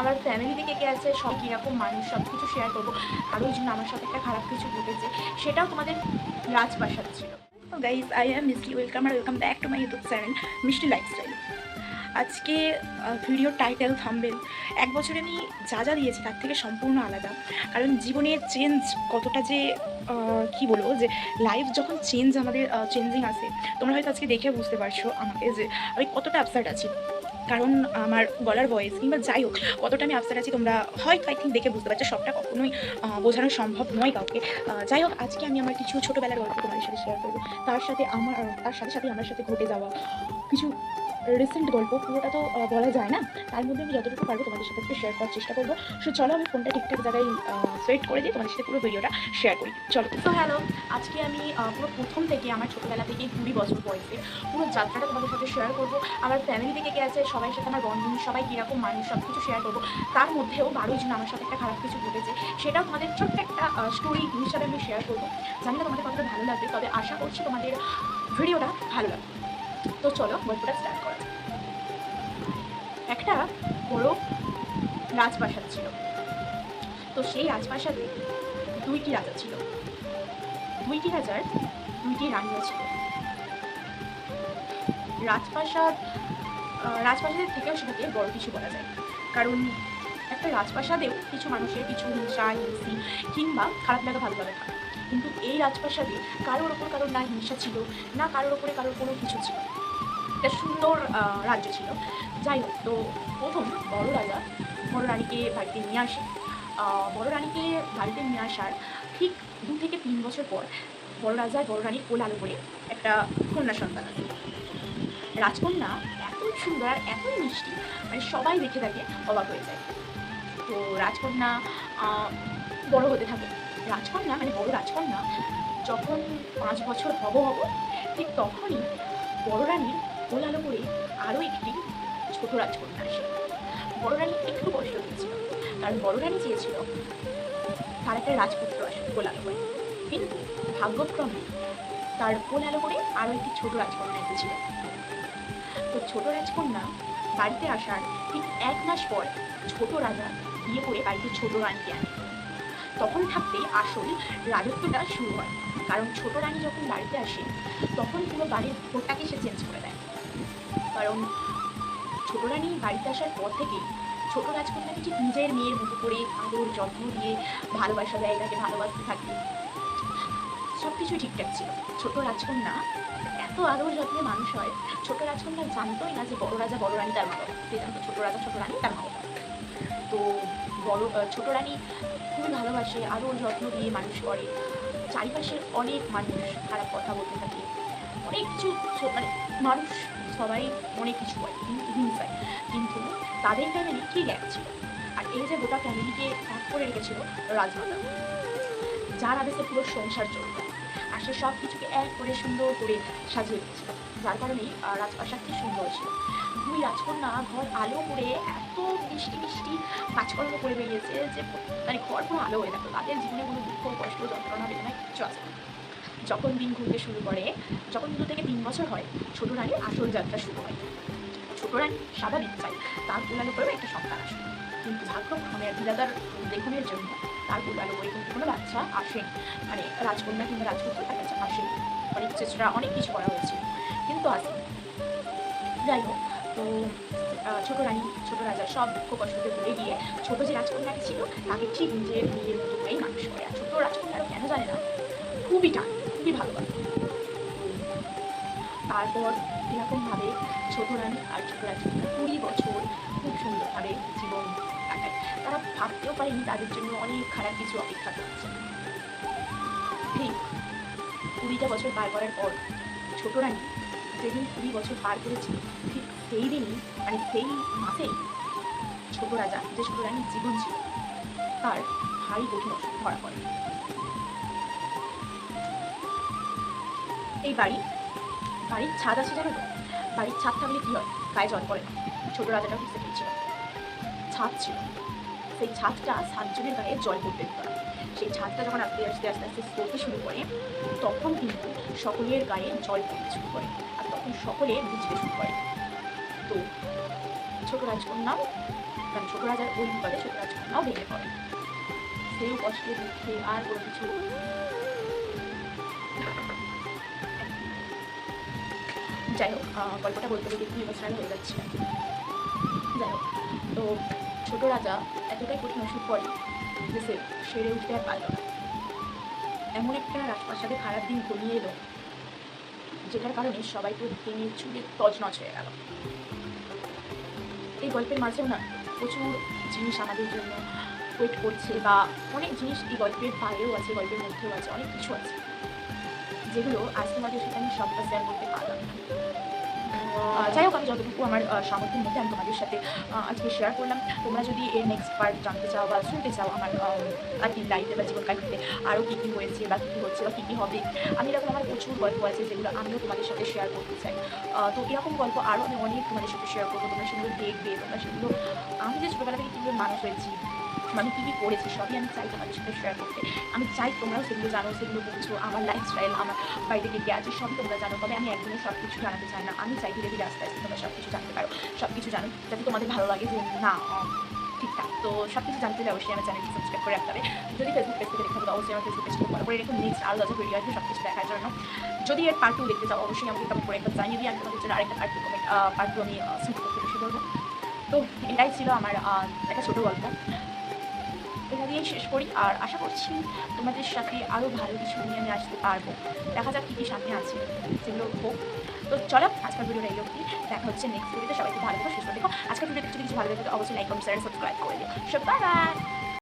আমার ফ্যামিলি থেকে কে আছে, সব কীরকম মানুষ, সব কিছু শেয়ার করব। ওই জন্য আমার সাথে একটা খারাপ কিছু ঘটেছে, সেটাও তোমাদের রাজপ্রাসাদ ছিল। Guys I am Mishti welcome R welcome back to my YouTube channel Mishti lifestyle আজকে ভিডিও টাইটেল থাম্বেল এক বছরে আমি যা যা দিয়েছি, তার থেকে সম্পূর্ণ আলাদা। কারণ জীবনের চেঞ্জ কতটা যে কি বলব, যে লাইফ যখন চেঞ্জ আমাদের চেঞ্জিং আসে, তোমরা হয়তো আজকে দেখে বুঝতে পারছ আমাকে যে আমি কতটা আপসেট আছি। কারণ আমার গলার ভয়েস কিংবা যাই হোক, কতটা আমি আপসেট আছি তোমরা হয়তো আই থিঙ্ক দেখে বুঝতে পারছ, সবটা কখনোই বোঝানো সম্ভব নয় কাউকে। যাই হোক, আজকে আমি আমার কিছু ছোটোবেলার গল্প তোমাদের সাথে শেয়ার করব। তার সাথে আমার তার সাথে সাথে আমার সাথে ঘটে যাওয়া কিছু রিসেন্ট গল্প, পুরোটা তো বলা যায় না। তার মধ্যে আমি যতটুকু পারব তোমাদের সাথে একটু শেয়ার করার চেষ্টা করব। সো চলো আমি ফোনটা ঠিকঠাক জায়গায় সেট করে দিই তোমাদের সাথে পুরো ভিডিওটা শেয়ার করি। চলো। তো হ্যালো আজকে আমি পুরো প্রথম থেকে আমার ছোটোবেলা থেকে কুড়ি বছর বয়সে পুরো যাত্রাটা তোমাদের সাথে শেয়ার করব। আমার ফ্যামিলি থেকে কে আছে? সবাই সাথে আমার বন্ধু, সবাই কীরকম মানুষ সব কিছু শেয়ার করব। তার মধ্যেও বারোই জন্য আমার সাথে একটা খারাপ কিছু ঘটেছে। সেটাও তোমাদের ছোট্ট একটা স্টোরি হিসাবে আমি শেয়ার করব। জানি না তোমাদের কতটা ভালো লাগবে, তবে আশা করছি তোমাদের ভিডিওটা ভালো লাগবে। তো চলো, গল্পটা স্টার্ট করা একটা বড় রাজপ্রাসাদ ছিল। তো সেই রাজপ্রাসাদে দুইটি রাজা ছিল। দুইটি রাজার দুইটি রানীও ছিল। রাজপ্রাসাদ রাজপ্রাসাদের থেকেও সেটাকে বড় কিছু বলা যায়। কারণ একটা রাজপ্রাসাদেও কিছু মানুষের কিছু হিংসা, হিংসি কিংবা খারাপ লাগা ভালো লাগা কিন্তু এই রাজপ্রাসাদে কারোর ওপর কারোর না হিংসা ছিল, না কারোর ওপরে কারোর কোনো কিছু ছিল। একটা সুন্দর রাজ্য ছিল। যাই হোক, তো প্রথম বড় রাজা বড় রানীকে বাড়িতে নিয়ে আসে। বড় রানীকে বাড়িতে নিয়ে আসার ঠিক দু থেকে তিন বছর পর বড় রাজা বড় রানীর কোল আলো করে একটা কন্যা সন্তান আছে রাজকন্যা সুন্দর আর এতই মিষ্টি মানে সবাই দেখে থাকে, অবাক হয়ে যায়। তো রাজকন্যা বড় হতে থাকে। রাজকন্যা মানে বড় রাজকন্যা, যখন পাঁচ বছর হব হব, ঠিক তখনই বড় রানীর আলো করে আরও একটি ছোট রাজকন্যা আসে। বড় রানী একটু কষ্ট পেয়েছিল কারণ বড় রানী চেয়েছিল তার একটা রাজপুত্র আসে কোল আলো করে। কিন্তু ভাগ্যক্রমে তার কোল আলো করে আরও একটি ছোট রাজকন্যা এসেছিল। তো ছোট রাজকন্যা বাড়িতে আসার ঠিক এক মাস পর ছোট রাজা বিয়ে করে বাড়িতে ছোট রানীকে আনে তখন থাকতেই আসল রাজত্বটা শুরু হয়। কারণ ছোট রানী যখন বাড়িতে আসে, তখন পুরো বাড়ির ভোটটাকে সে চেঞ্জ করে দেয়। কারণ ছোট রানী বাড়িতে আসার পর থেকে ছোট রাজকন্যাকে ঠিক নিজের মেয়ের মতো করে আদর যত্ন দিয়ে ভালোবাসা দেয়, তাকে ভালোবাসতে থাকে। সব কিছুই ঠিকঠাক ছিল। ছোট রাজকন্যা এত আদর যত্নে মানুষ হয়, ছোট রাজকন্যা জানতোই না যে বড় রাজা বড় রানী তার মা বাবা। ছোট রাজা, ছোট রানী তার মা তো বড় ছোট রানী খুবই ভালোবাসে আরও যত্ন দিয়ে মানুষ করে। চারিপাশের অনেক মানুষ খারাপ কথা বলতে থাকে। অনেক কিছু মানে মানুষ সবাই অনেক কিছু করে, কিন্তু হিংসায় কিন্তু তাদের ফ্যামিলি ঠিক এক ছিল? আর এই যে গোটা ফ্যামিলিকে এক করে রেখেছিল রাজমাতা, যার আদেশে পুরো সংসার চলতো। সে সব কিছুকে এক করে সুন্দর করে সাজিয়ে রেখেছিল যার কারণেই রাজপ্রাসাদটি সুন্দর ছিল। দুই রাজকন্যা ঘর আলো করে এত মিষ্টি মিষ্টি কাজকর্ম করে বেরিয়েছে যে মানে ঘর পুরো আলো হয়ে থাকতো তাদের জীবনে কোনো দুঃখ, কষ্ট, যন্ত্রণা, বেদনা কিচ্ছু আসে যখন দিন ঘুরতে শুরু করে, যখন দু থেকে তিন বছর হয়, ছোট রানীর আসল যাত্রা শুরু হয়। ছোট রানী স্বাভাবিক চাই। তার কুলালো করেও একটা সন্তান আসে কিন্তু ভাগ্যক্রমে বিরাদার লেখনের জন্য তার কুলালো করে কিন্তু কোনো বাচ্চা আসেনি মানে রাজকন্যা কিংবা রাজপুত্র তার কাছে আসেনি অনেক চেষ্টা অনেক কিছু করা হয়েছে। কিন্তু আসেনি যাই হোক, তো ছোট রানী, ছোট রাজা সব দুঃখ কষ্টকে ভুলে গিয়ে ছোট যে রাজকন্যাটি ছিল, তাকে ঠিক নিজের বিয়ের মতো করেই মানুষ করে। আর ছোট রাজকন্যারও কেন জানে না? খুবই টান, খুবই ভালোবাসে। তারপর এরকমভাবে ছোট রানী আর ছোট রাজকন্যা কুড়ি বছর খুব সুন্দরভাবে ভাবতেও পারেনি তাদের জন্য অনেক খারাপ কিছু অপেক্ষা করছে। ঠিক কুড়িটা বছর পার করার পর ছোট রানী যেদিন কুড়ি বছর পার করেছে, ঠিক সেই দিনই মানে সেই মাসেই ছোট রাজা, যে ছোট রানীর জীবন ছিল, তার ভারী কঠিন অসুখ ধরা পড়ে। এই বাড়ি, বাড়ির ছাদ আছে জানো তো? বাড়ির ছাদ থাকলে কি হয়? গায়ে জল পড়ে না। ছোট রাজাটা বুঝতে পেরেছিল ছাদ ছিল। সেই ছাদটা সাতজনের গায়ে জল পড়তে দিত সেই ছাদটা যখন আস্তে আস্তে আস্তে আস্তে পড়তে শুরু করে, তখন কিন্তু সকলের গায়ে জল পড়তে শুরু করে আর তখন সকলে বুঝতে শুরু করে। তো ছোট রাজকন্যা মানে ছোট রাজার ওই বিপদে ছোট রাজকন্যাও ভেঙে পড়ে। সেই কষ্টে দুঃখে আর কোনো কিছু যাই হোক গল্পটা বলতে বলতে একটু ইমোশনাল হয়ে যাচ্ছে। যাই হোক, তো ছোট রাজা এতটাই কঠিন ওষুধ পড়ে যে সে সেরে উঠতে আর পারল না। এমন একটা রাজপ্রাসাদে খারাপ দিন ঘনিয়ে এলো যেটার কারণে সবাই তো ভেঙে চুলে তজনজ হয়ে গেল। এই গল্পের মাঝেও না প্রচুর জিনিস আমাদের জন্য ওয়েট করছে বা অনেক জিনিস এই গল্পের বাইরেও আছে, গল্পের মধ্যেও আছে, অনেক কিছু আছে। যেগুলো আজকে আমাদের আমি সবটা শেয়ার করতে পারলাম না। যাই হোক, আমি যতটুকু আমার সামর্থ্যের মধ্যে আমি তোমাদের সাথে আজকে শেয়ার করলাম। তোমরা যদি এর নেক্সট পার্ট জানতে চাও বা শুনতে চাও আমার আর কি লাইফে বা জীবন কাহিনীতে আরও কী কী হয়েছে বা কী হচ্ছে বা কী কী হবে, আমি এরকম আমার প্রচুর গল্প আছে যেগুলো আমিও তোমাদের সাথে শেয়ার করতে চাই। তো এরকম গল্প আরও আমি অনেক তোমাদের সাথে শেয়ার করব, তোমরা সেগুলো দেখবে, তোমরা সেগুলো, আমি যে ছোটোবেলা থেকে কীভাবে মানুষ হয়েছি আমি কী কী করেছি, সবই আমি চাই তোমাদের সাথে শেয়ার করতে। আমি চাই তোমরাও সেগুলো জানো, সেগুলো বুঝছ আমার লাইফস্টাইল আমার বাড়িতে কে কে আছে সবই তোমরা জানো। তবে আমি একদিনে সব কিছু জানাতে চাই না। আমি চাই ধীরে ধীরে আস্তে আস্তে তোমরা সব কিছু জানতে পারো। সব কিছু জানো, যাতে তোমাদের ভালো লাগে যে, না ঠিকঠাক তো। সব কিছু জানতে হলে অবশ্যই আমার চ্যানেলটি সাবস্ক্রাইব করে রাখতে হবে। যদি ফেসবুক পেজ থেকে দেখতে হবে অবশ্যই আমার ফেসবুক পেজকে ফলো করে এরকম নেক্সট আরও যত ভিডিও আছে সব কিছু দেখার জন্য। যদি এর পার্ট টু দেখতে চাও, অবশ্যই আমাকে কমেন্ট করে একটা জানিয়ে দিয়ে আমি তোমাদের জন্য আরেকটা পার্ট টু পার্ট টু আমি শুট করতে বসে করব। তো এটাই ছিল আমার একটা ছোটো গল্প। এটা শেষ করি। আর আশা করছি তোমাদের সাথে আরও ভালো কিছু নিয়ে আমি আসতে পারব। দেখা যাক কী কী সামনে আছে। সেগুলো হোক। তো চলো, আজকের ভিডিওটা এই অবধি। দেখা হচ্ছে নেক্সট ভিডিওতে সবাই খুব ভালো থেকো, সুস্থ দেখো আজকের ভিডিওতে যদি কিছু ভালো দেখো অবশ্যই লাইক কমেন্ট শেয়ার সাবস্ক্রাইব করে দিও। সব বাই